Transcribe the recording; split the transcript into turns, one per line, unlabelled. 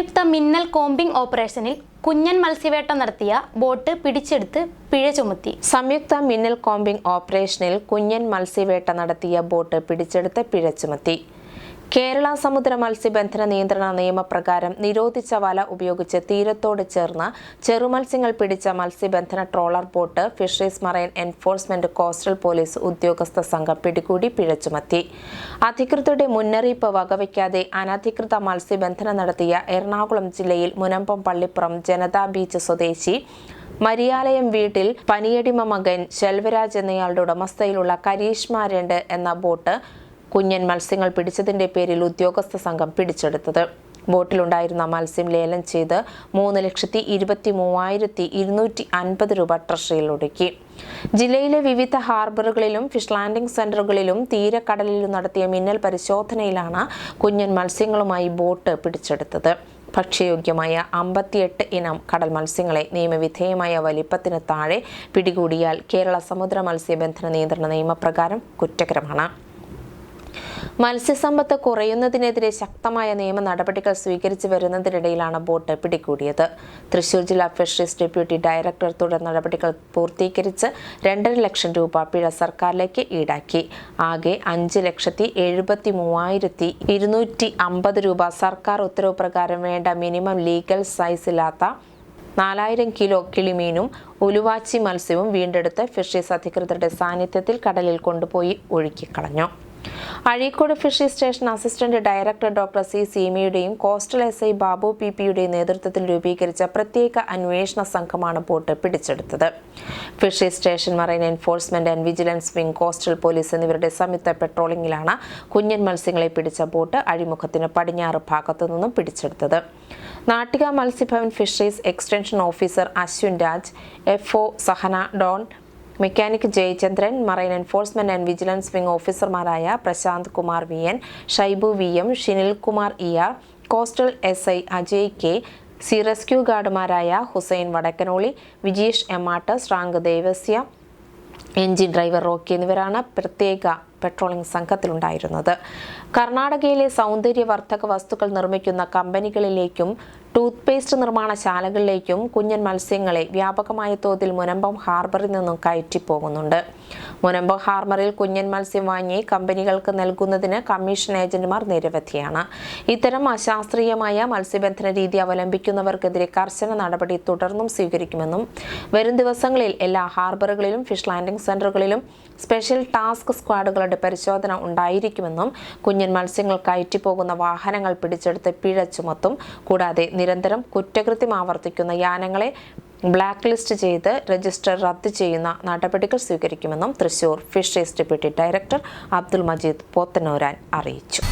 സംയുക്ത മിന്നൽ കോമ്പിംഗ് ഓപ്പറേഷനിൽ കുഞ്ഞൻ മത്സ്യവേട്ട നടത്തിയ ബോട്ട് പിടിച്ചെടുത്ത് പിഴ ചുമത്തി.
സംയുക്ത മിന്നൽ കോമ്പിംഗ് ഓപ്പറേഷനിൽ കുഞ്ഞൻ മത്സ്യവേട്ട നടത്തിയ ബോട്ട് പിടിച്ചെടുത്ത് പിഴ ചുമത്തി. കേരള സമുദ്ര മത്സ്യബന്ധന നിയന്ത്രണ നിയമപ്രകാരം നിരോധിച്ച വല ഉപയോഗിച്ച് തീരത്തോട് ചേർന്ന് ചെറുമത്സ്യങ്ങൾ പിടിച്ച മത്സ്യബന്ധന trawler boat fisheries marine enforcement coastal police ഉദ്യോഗസ്ഥ സംഘം പിടികൂടി പിഴച്ചുമത്തി. അധികൃതരുടെ മുന്നറിയിപ്പ് വകവയ്ക്കാതെ അനധികൃത മത്സ്യബന്ധനം നടത്തിയ എറണാകുളം ജില്ലയിൽ മുനമ്പം പള്ളിപ്പുറം ജനതാ ബീച്ച് സ്വദേശി മരിയാലയം വീട്ടിൽ പനിയടിമ മകൻ ശെൽവരാജ് എന്നയാളുടെ ഉടമസ്ഥയിലുള്ള കരീഷ്മ രണ്ട് എന്ന ബോട്ട് കുഞ്ഞൻ മത്സ്യങ്ങൾ പിടിച്ചതിന്റെ പേരിൽ ഉദ്യോഗസ്ഥ സംഘം പിടിച്ചെടുത്തത്. ബോട്ടിലുണ്ടായിരുന്ന മത്സ്യം ലേലം ചെയ്ത് മൂന്ന് ലക്ഷത്തി ഇരുപത്തി മൂവായിരത്തി ഇരുന്നൂറ്റി അൻപത് രൂപ ട്രഷറിയിൽ ഒടുക്കി ജില്ലയിലെ വിവിധ ഹാർബറുകളിലും ഫിഷ് ലാൻഡിംഗ് സെന്ററുകളിലും തീരക്കടലിലും നടത്തിയ മിന്നൽ പരിശോധനയിലാണ് കുഞ്ഞൻ മത്സ്യങ്ങളുമായി ബോട്ട് പിടിച്ചെടുത്തത്. ഭക്ഷ്യയോഗ്യമായ അമ്പത്തിയെട്ട് ഇനം കടൽ മത്സ്യങ്ങളെ നിയമവിധേയമായ വലിപ്പത്തിന് താഴെ പിടികൂടിയാൽ കേരള സമുദ്ര മത്സ്യബന്ധന നിയന്ത്രണ നിയമപ്രകാരം കുറ്റകരമാണ്. മത്സ്യസമ്പത്ത് കുറയുന്നതിനെതിരെ ശക്തമായ നിയമ നടപടികൾ സ്വീകരിച്ചു വരുന്നതിനിടയിലാണ് ബോട്ട് പിടികൂടിയത്. തൃശൂർ ജില്ലാ ഫിഷറീസ് ഡെപ്യൂട്ടി ഡയറക്ടർ തുടർ നടപടികൾ പൂർത്തീകരിച്ച് രണ്ടര ലക്ഷം രൂപ പിഴ സർക്കാരിലേക്ക് ഈടാക്കി. ആകെ അഞ്ച് ലക്ഷത്തി എഴുപത്തി മൂവായിരത്തി ഇരുന്നൂറ്റി അമ്പത് രൂപ സർക്കാർ ഉത്തരവ് പ്രകാരം വേണ്ട മിനിമം ലീഗൽ സൈസ് ഇല്ലാത്ത നാലായിരം കിലോ കിളിമീനും ഉലുവാച്ചി മത്സ്യവും വീണ്ടെടുത്ത് ഫിഷറീസ് അധികൃതരുടെ സാന്നിധ്യത്തിൽ കടലിൽ കൊണ്ടുപോയി ഒഴുക്കിക്കളഞ്ഞു. Azhikode fishery station assistant director doctor C സീമയുടെയും coastal S I Babu P പിയുടെയും നേതൃത്വത്തിൽ രൂപീകരിച്ച പ്രത്യേക അന്വേഷണ സംഘമാണ് ബോട്ട് പിടിച്ചെടുത്തത്. Fishery station marine enforcement and vigilance wing coastal police എന്നിവരുടെ സംയുക്ത പെട്രോളിംഗിലാണ് കുഞ്ഞൻ മത്സ്യങ്ങളെ പിടിച്ച ബോട്ട് അഴിമുഖത്തിന് പടിഞ്ഞാറ് ഭാഗത്തു നിന്നും പിടിച്ചെടുത്തത്. Nattika മത്സ്യഭവൻ fisheries extension officer Ashwin Raj F O Sahana Don mechanic Jayachandran marine enforcement and vigilance wing ഓഫീസർമാരായ Prashanth Kumar V N Shaibu V M Shinil Kumar E R coastal S I Ajay K C rescue ഗാർഡുമാരായ Hussain Vadakkanoli Vijeesh എമാട്ട് ശ്രാങ്ക് Devasya engine driver Rocky എന്നിവരാണ് പ്രത്യേക patrolling സംഘത്തിലുണ്ടായിരുന്നത്. കർണാടകയിലെ സൗന്ദര്യവർദ്ധക വസ്തുക്കൾ നിർമ്മിക്കുന്ന കമ്പനികളിലേക്കും tooth paste നിർമ്മാണശാലകളിലേക്കും കുഞ്ഞൻ മത്സ്യങ്ങളെ വ്യാപകമായ തോതിൽ മുനമ്പം ഹാർബറിൽ നിന്നും കയറ്റി പോകുന്നുണ്ട് മുനമ്പം ഹാർബറിൽ കുഞ്ഞൻ മത്സ്യം വാങ്ങി കമ്പനികൾക്ക് നൽകുന്നതിന് കമ്മീഷൻ ഏജന്റുമാർ നിരവധിയാണ്. ഇത്തരം അശാസ്ത്രീയമായ മത്സ്യബന്ധന രീതി അവലംബിക്കുന്നവർക്കെതിരെ കർശന നടപടി തുടർന്നും സ്വീകരിക്കുമെന്നും വരും ദിവസങ്ങളിൽ എല്ലാ ഹാർബറുകളിലും ഫിഷ് ലാൻഡിംഗ് സെന്ററുകളിലും സ്പെഷ്യൽ ടാസ്ക് സ്ക്വാഡുകളുടെ പരിശോധന ഉണ്ടായിരിക്കുമെന്നും കുഞ്ഞൻ മത്സ്യങ്ങൾ കയറ്റിപ്പോകുന്ന വാഹനങ്ങൾ പിടിച്ചെടുത്ത് പിഴ ചുമത്തും കൂടാതെ നിരന്തരം കുറ്റകൃത്യം ആവർത്തിക്കുന്ന യാനങ്ങളെ ബ്ലാക്ക് ലിസ്റ്റ് ചെയ്ത് രജിസ്റ്റർ റദ്ദ് ചെയ്യുന്ന നടപടികൾ സ്വീകരിക്കുമെന്നും Thrissur fisheries deputy director Abdul Majeed Pothanooran അറിയിച്ചു.